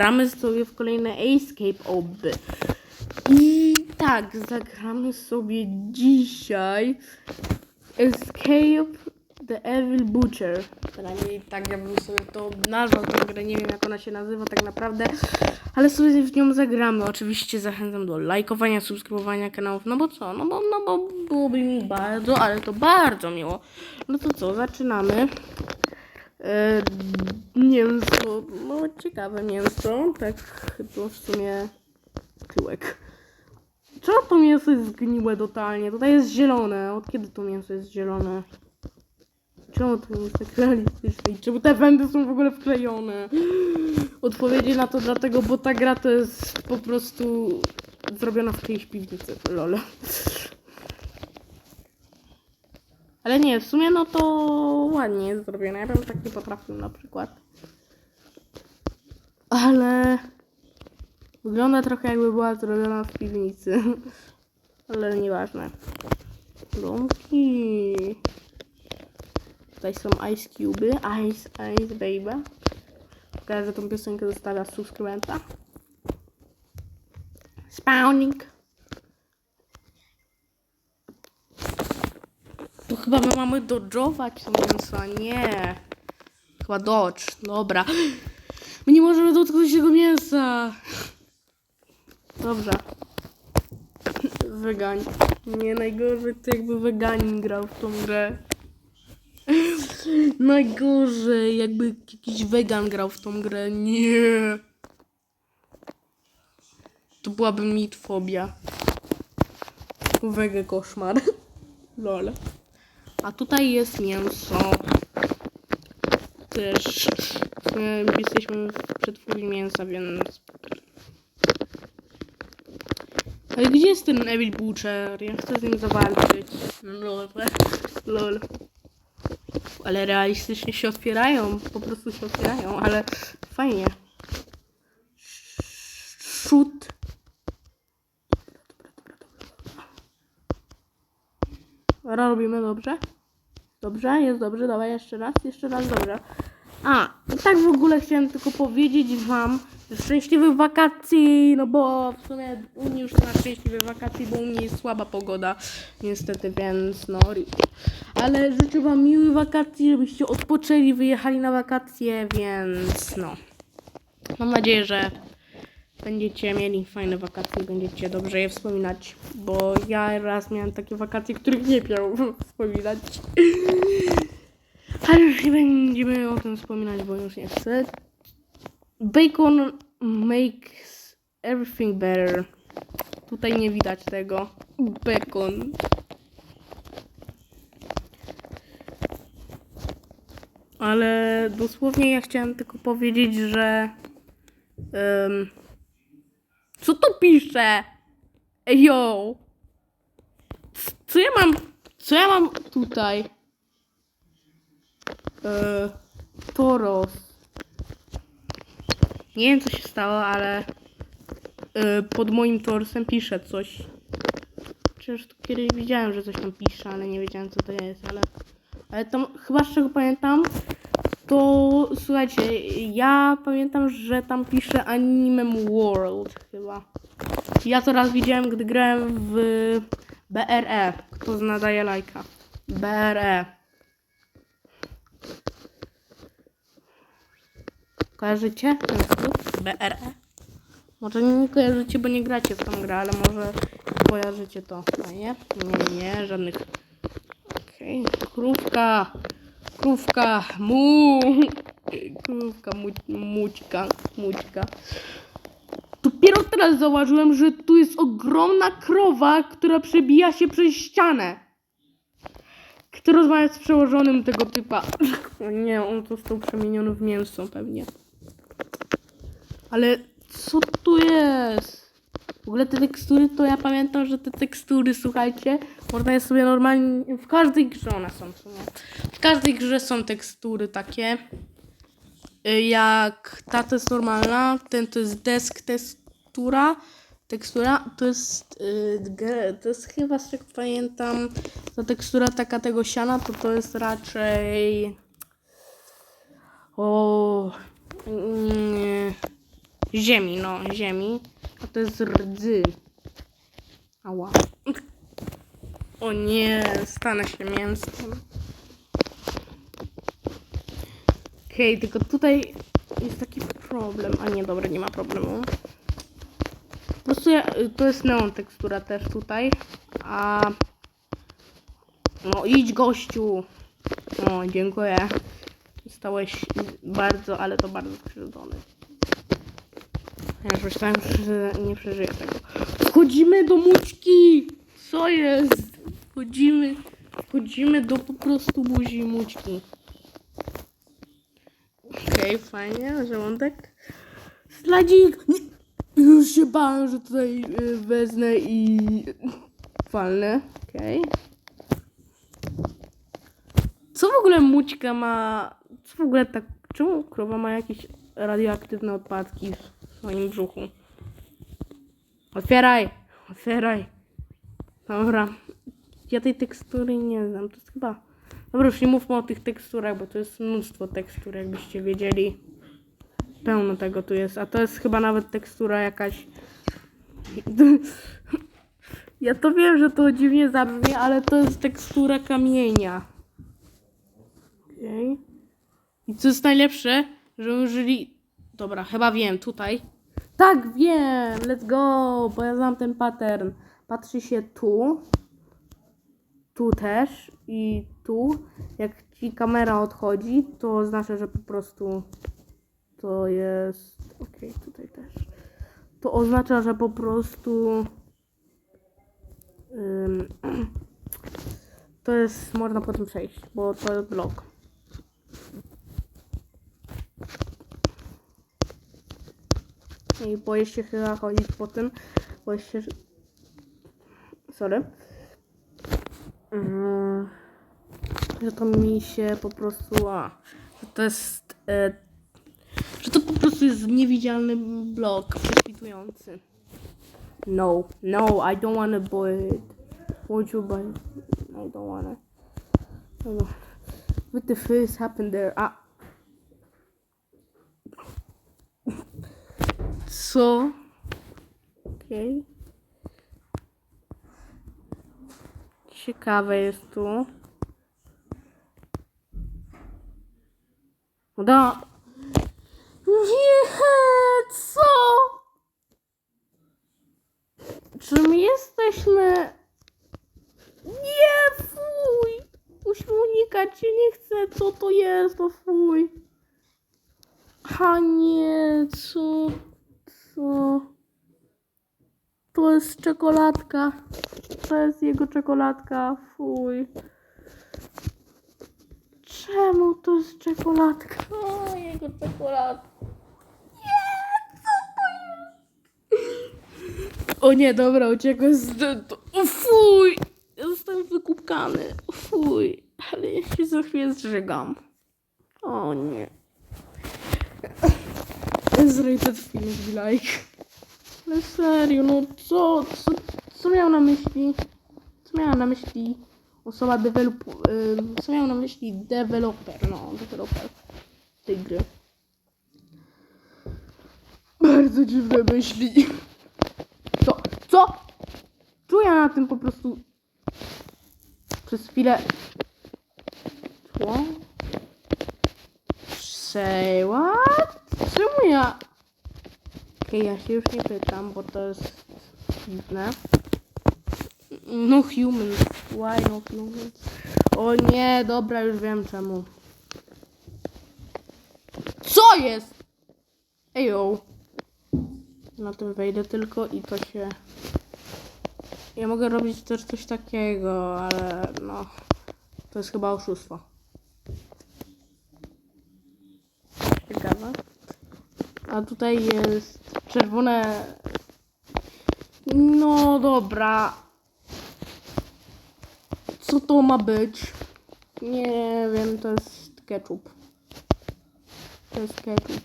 gramy sobie w kolejne Escape Oby. I tak, zagramy sobie dzisiaj Escape the Evil Butcher. Przynajmniej tak ja bym sobie to nazwał tę grę, nie wiem jak ona się nazywa tak naprawdę, ale sobie w nią zagramy. Oczywiście zachęcam do lajkowania, subskrybowania kanałów, no bo co, no bo, no bo byłoby mi bardzo, ale to bardzo miło. No to co, zaczynamy. E, mięso, no ciekawe mięso, tak chyba w sumie tyłek. Czemu to mięso jest zgniłe totalnie? Tutaj jest zielone. Od kiedy to mięso jest zielone? Czemu to nie jest tak realistyczne? I czemu te wędy są w ogóle wklejone? Odpowiedzi na to dlatego, bo ta gra to jest po prostu zrobiona w czyjejś piwnicy. Lol. Ale nie, w sumie no to ładnie jest zrobione. Ja bym tak nie potrafił na przykład. Ale wygląda trochę jakby była zrobiona w piwnicy. Ale nieważne. Domki. Tutaj są Ice Cube, Ice, Ice Baby. Pokażę tą piosenkę zostawia subskrybenta. Spawning. Chyba my mamy dodżować to mięso, nie. Chyba dodge, dobra. My nie możemy dotknąć tego mięsa. Dobrze. Wegań. Nie, najgorzej to jakby weganin grał w tą grę. Najgorzej, jakby jakiś wegan grał w tą grę. Nie. To byłaby mitfobia. Wege koszmar. Lol. A tutaj jest mięso. Też e, jesteśmy w przetwórni mięsa, więc... Ale gdzie jest ten Evil Butcher? Ja chcę z nim zawalczyć. Lol. Lol. Ale realistycznie się otwierają. Po prostu się otwierają, ale fajnie. Dobra, robimy dobrze. Dobrze, jest dobrze, dawaj jeszcze raz, jeszcze raz, dobrze. A, i tak w ogóle chciałem tylko powiedzieć wam, szczęśliwych wakacji, no bo w sumie u mnie już na szczęśliwych wakacji, bo u mnie jest słaba pogoda, niestety, więc no, ale życzę wam miłych wakacji, żebyście odpoczęli, wyjechali na wakacje, więc no. Mam nadzieję, że będziecie mieli fajne wakacje, będziecie dobrze je wspominać, bo ja raz miałem takie wakacje, których nie miał wspominać. Ale już nie będziemy o tym wspominać, bo już nie chcę. Bacon makes everything better. Tutaj nie widać tego. Bacon. Ale dosłownie ja chciałem tylko powiedzieć, że... em, co to pisze? Yo! Co ja mam... Co ja mam tutaj? Eee, Toros. Nie wiem, co się stało, ale e, pod moim torsem pisze coś. Przecież tu kiedyś widziałem, że coś tam pisze, ale nie wiedziałem, co to jest, ale... Ale tam, chyba z czego pamiętam, to słuchajcie, ja pamiętam, że tam pisze Animem World chyba. Ja to raz widziałem, gdy grałem w BRE. Kto zna, daje lajka. BRE. Kojarzycie ten skrót? BRE? Może nie kojarzycie, bo nie gracie w tą grę, ale może kojarzycie to. A nie? Nie, nie, żadnych. Okej. Krówka. Krówka. Mu. Krówka, mu, mućka. Mućka. Dopiero teraz zauważyłem, że tu jest ogromna krowa, która przebija się przez ścianę. Kto rozmawia z przełożonym tego typa? Nie, on został przemieniony w mięso pewnie. Ale co tu jest? Ogóle te tekstury, to ja pamiętam, że te tekstury, słuchajcie, można je sobie normalnie, w każdej grze one są w. W każdej grze są tekstury takie. Y, Jak ta to jest normalna, ten to jest desk tekstura, tekstura, to jest, y, to jest chyba z czego pamiętam, ta tekstura taka tego siana, to to jest raczej, o, nie, Ziemi, no, ziemi. A to jest rdzy. Ała. O nie, stanę się mięskiem. Okej, tylko tutaj jest taki problem. A nie, dobra, nie ma problemu. Po prostu ja, to jest neon tekstura też tutaj. A... No idź gościu. O, dziękuję. Zostałeś bardzo, ale to bardzo skrzywdzony. Ja już myślałem, że nie przeżyję tego. Wchodzimy do mućki! Co jest? Wchodzimy, wchodzimy do po prostu buzi mućki. Okej, fajnie, żołądek. Sladzik! Nie. Już się bałem, że tutaj y, wezmę i walnę. Okej. Co w ogóle mućka ma... Co w ogóle tak... Czemu krowa ma jakieś radioaktywne odpadki w swoim brzuchu? Otwieraj! Otwieraj! Dobra. Ja tej tekstury nie znam. To jest chyba... Dobra, już nie mówmy o tych teksturach, bo to jest mnóstwo tekstur, jakbyście wiedzieli. Pełno tego tu jest. A to jest chyba nawet tekstura jakaś... Ja to wiem, że to dziwnie zabrzmi, ale to jest tekstura kamienia. Okej. I co jest najlepsze, że użyli... Dobra, chyba wiem, tutaj. Tak, wiem! Let's go! Bo ja znam ten pattern. Patrzy się tu. Tu też. I tu. Jak ci kamera odchodzi, to oznacza, że po prostu to jest... Okej, tutaj też. To oznacza, że po prostu... Ym, to jest... Można po tym przejść, bo to jest blok. I boję się chyba chodzić po tym. Boję się. Sorry. Mm, że to mi się po prostu... A, że to jest... E, że to po prostu jest niewidzialny blok prześwitujący. No, no, I don't wanna buy it. Won't you buy it? I don't wanna. What the first happened there? Co? Okej. Ciekawe jest tu. Da. Nie, co? Czy my jesteśmy... Nie, fuj! Musimy unikać, nie chcę, co to jest, to fuj. A nie, co, co? To jest czekoladka. To jest jego czekoladka, fuj. Czemu to jest czekoladka? O, jego czekoladka. Nie, co to jest? O nie, dobra, uciekłem z... O, fuj! Zostałem wykupkany. Fuj. Ale ja się za chwilę zżygam. O nie. Zrated film be like. Ale serio, no co, co, co miał na myśli? Co miała na myśli osoba develop... co miał na myśli deweloper, no, deweloper tej gry. Bardzo dziwne myśli. Co? Co? Czuję na tym po prostu przez chwilę... Co? Say what? Ja... Okej, ja się już nie pytam, bo to jest dziwne. No humans. Why no humans? O nie, dobra, już wiem czemu. Co jest? Ejo. Na tym wejdę tylko i to się... Ja mogę robić też coś takiego, ale no... To jest chyba oszustwo. Ciekawe. A tutaj jest czerwone. No dobra. Co to ma być? Nie wiem, to jest ketchup. To jest ketchup.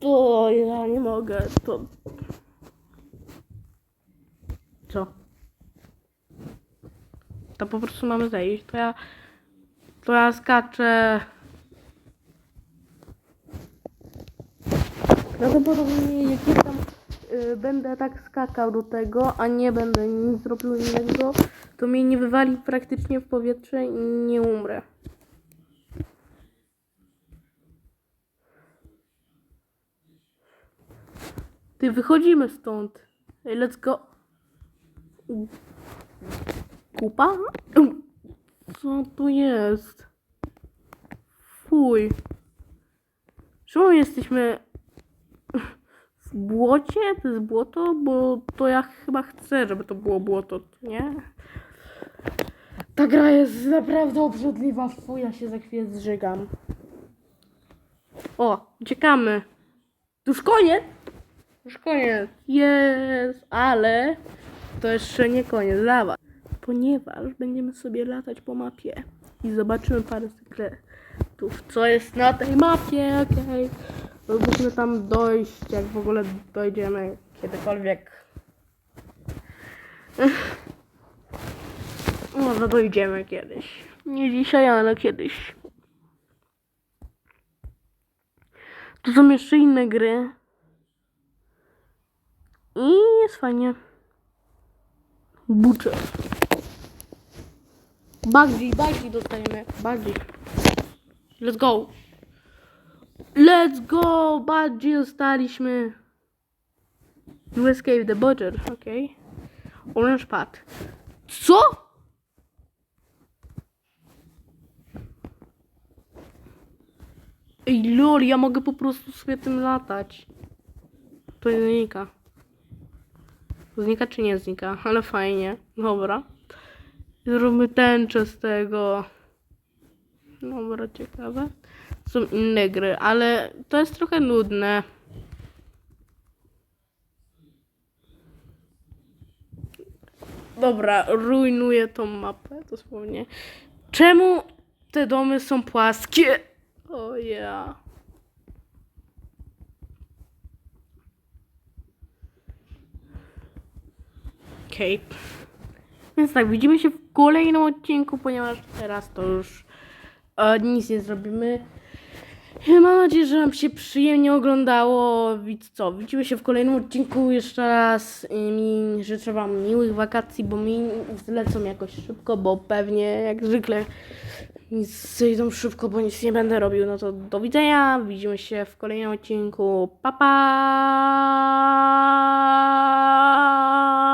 To ja nie mogę, to... Co? To po prostu mamy zejść. To ja... To ja skaczę... Prawdopodobnie jak ja tam y, będę tak skakał do tego, a nie będę nic zrobił innego, to mnie nie wywali praktycznie w powietrze i nie umrę. Ty, wychodzimy stąd. Let's go. Kupa? Co tu jest? Fuj. Czemu jesteśmy w błocie? To jest błoto? Bo to ja chyba chcę, żeby to było błoto, nie? Ta gra jest naprawdę obrzydliwa. Fuj, ja się za chwilę zżygam. O, uciekamy. To już koniec? Już koniec. Jest, ale to jeszcze nie koniec. Lawa. Ponieważ będziemy sobie latać po mapie i zobaczymy parę sekretów, co jest na tej mapie, okej. Okay. Musimy tam dojść, jak w ogóle dojdziemy kiedykolwiek. Może dojdziemy kiedyś. Nie dzisiaj, ale kiedyś. To są jeszcze inne gry. I jest fajnie. Butcher. Buggy, buggy dostajemy. Buggy. Let's go. Let's go! Buggy dostaliśmy. You escape the butcher. Okay. Orange pad. Co? Ej, lol, ja mogę po prostu sobie tym latać. To znika. Znika czy nie znika, ale fajnie. Dobra. Zróbmy tęczę z tego. Dobra, ciekawe. Są inne gry, ale to jest trochę nudne. Dobra, rujnuję tą mapę dosłownie. Czemu te domy są płaskie? O ja. Okej. Więc tak, widzimy się w kolejnym odcinku, ponieważ teraz to już e, nic nie zrobimy. Mam nadzieję, że Wam się przyjemnie oglądało. Widz co, widzimy się w kolejnym odcinku jeszcze raz. I mi życzę Wam miłych wakacji, bo mi zlecą jakoś szybko, bo pewnie jak zwykle nic zejdą szybko, bo nic nie będę robił. No to do widzenia. Widzimy się w kolejnym odcinku. Pa pa!